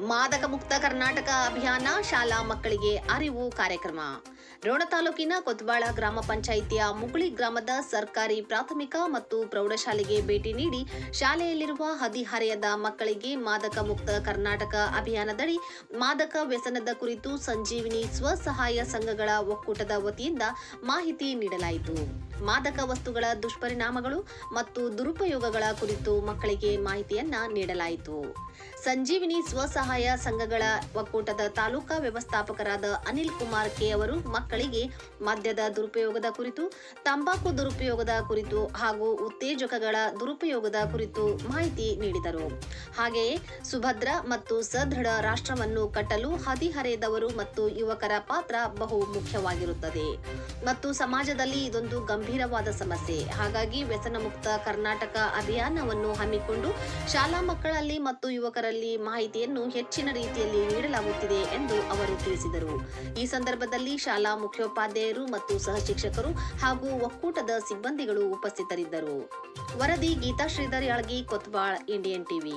ಮಾದಕ ಮುಕ್ತ ಕರ್ನಾಟಕ ಅಭಿಯಾನ ಶಾಲಾ ಮಕ್ಕಳಿಗೆ ಅರಿವು ಕಾರ್ಯಕ್ರಮ. ರೋಣ ತಾಲೂಕಿನ ಕೊತ್ವಾಳ ಗ್ರಾಮ ಪಂಚಾಯಿತಿಯ ಮುಗುಳಿ ಗ್ರಾಮದ ಸರ್ಕಾರಿ ಪ್ರಾಥಮಿಕ ಮತ್ತು ಪ್ರೌಢಶಾಲೆಗೆ ಭೇಟಿ ನೀಡಿ ಶಾಲೆಯಲ್ಲಿರುವ ಹದಿಹರೆಯದ ಮಕ್ಕಳಿಗೆ ಮಾದಕ ಮುಕ್ತ ಕರ್ನಾಟಕ ಅಭಿಯಾನದಡಿ ಮಾದಕ ವ್ಯಸನದ ಕುರಿತು ಸಂಜೀವಿನಿ ಸ್ವಸಹಾಯ ಸಂಘಗಳ ಒಕ್ಕೂಟದ ವತಿಯಿಂದ ಮಾಹಿತಿ ನೀಡಲಾಯಿತು. ಮಾದಕ ವಸ್ತುಗಳ ದುಷ್ಪರಿಣಾಮಗಳು ಮತ್ತು ದುರುಪಯೋಗಗಳ ಕುರಿತು ಮಕ್ಕಳಿಗೆ ಮಾಹಿತಿಯನ್ನ ನೀಡಲಾಯಿತು. ಸಂಜೀವಿನಿ ಸ್ವಸಹಾಯ ಸಂಘಗಳ ಒಕ್ಕೂಟದ ತಾಲೂಕಾ ವ್ಯವಸ್ಥಾಪಕರಾದ ಅನಿಲ್ ಕುಮಾರ್ ಕೆ ಅವರು ಮಕ್ಕಳಿಗೆ ಮದ್ಯದ ದುರುಪಯೋಗದ ಕುರಿತು, ತಂಬಾಕು ದುರುಪಯೋಗದ ಕುರಿತು ಹಾಗೂ ಉತ್ತೇಜಕಗಳ ದುರುಪಯೋಗದ ಕುರಿತು ಮಾಹಿತಿ ನೀಡಿದರು. ಹಾಗೆಯೇ ಸುಭದ್ರ ಮತ್ತು ಸದೃಢ ರಾಷ್ಟ್ರವನ್ನು ಕಟ್ಟಲು ಹದಿಹರೆಯದವರು ಮತ್ತು ಯುವಕರ ಪಾತ್ರ ಬಹು ಮುಖ್ಯವಾಗಿರುತ್ತದೆ. ಮತ್ತು ಸಮಾಜದಲ್ಲಿ ಇದೊಂದು ಗಂಭೀರವಾದ ಸಮಸ್ಯೆ. ಹಾಗಾಗಿ ವ್ಯಸನ ಮುಕ್ತ ಕರ್ನಾಟಕ ಅಭಿಯಾನವನ್ನು ಹಮ್ಮಿಕೊಂಡು ಶಾಲಾ ಮಕ್ಕಳಲ್ಲಿ ಮತ್ತು ಯುವಕರಲ್ಲಿ ಮಾಹಿತಿಯನ್ನು ಹೆಚ್ಚಿನ ರೀತಿಯಲ್ಲಿ ನೀಡಲಾಗುತ್ತಿದೆ ಎಂದು ಅವರು ತಿಳಿಸಿದರು. ಈ ಸಂದರ್ಭದಲ್ಲಿ ಶಾಲಾ ಮುಖ್ಯೋಪಾಧ್ಯಾಯರು ಮತ್ತು ಸಹಶಿಕ್ಷಕರು ಹಾಗೂ ಒಕ್ಕೂಟದ ಸಿಬ್ಬಂದಿಗಳು ಉಪಸ್ಥಿತರಿದ್ದರು. ವರದಿ ಗೀತಾ ಶ್ರೀಧರ್ ಯಾಳಗಿ ಕೊತ್ಬಾಳ್ ಇಂಡಿಯನ್ ಟಿವಿ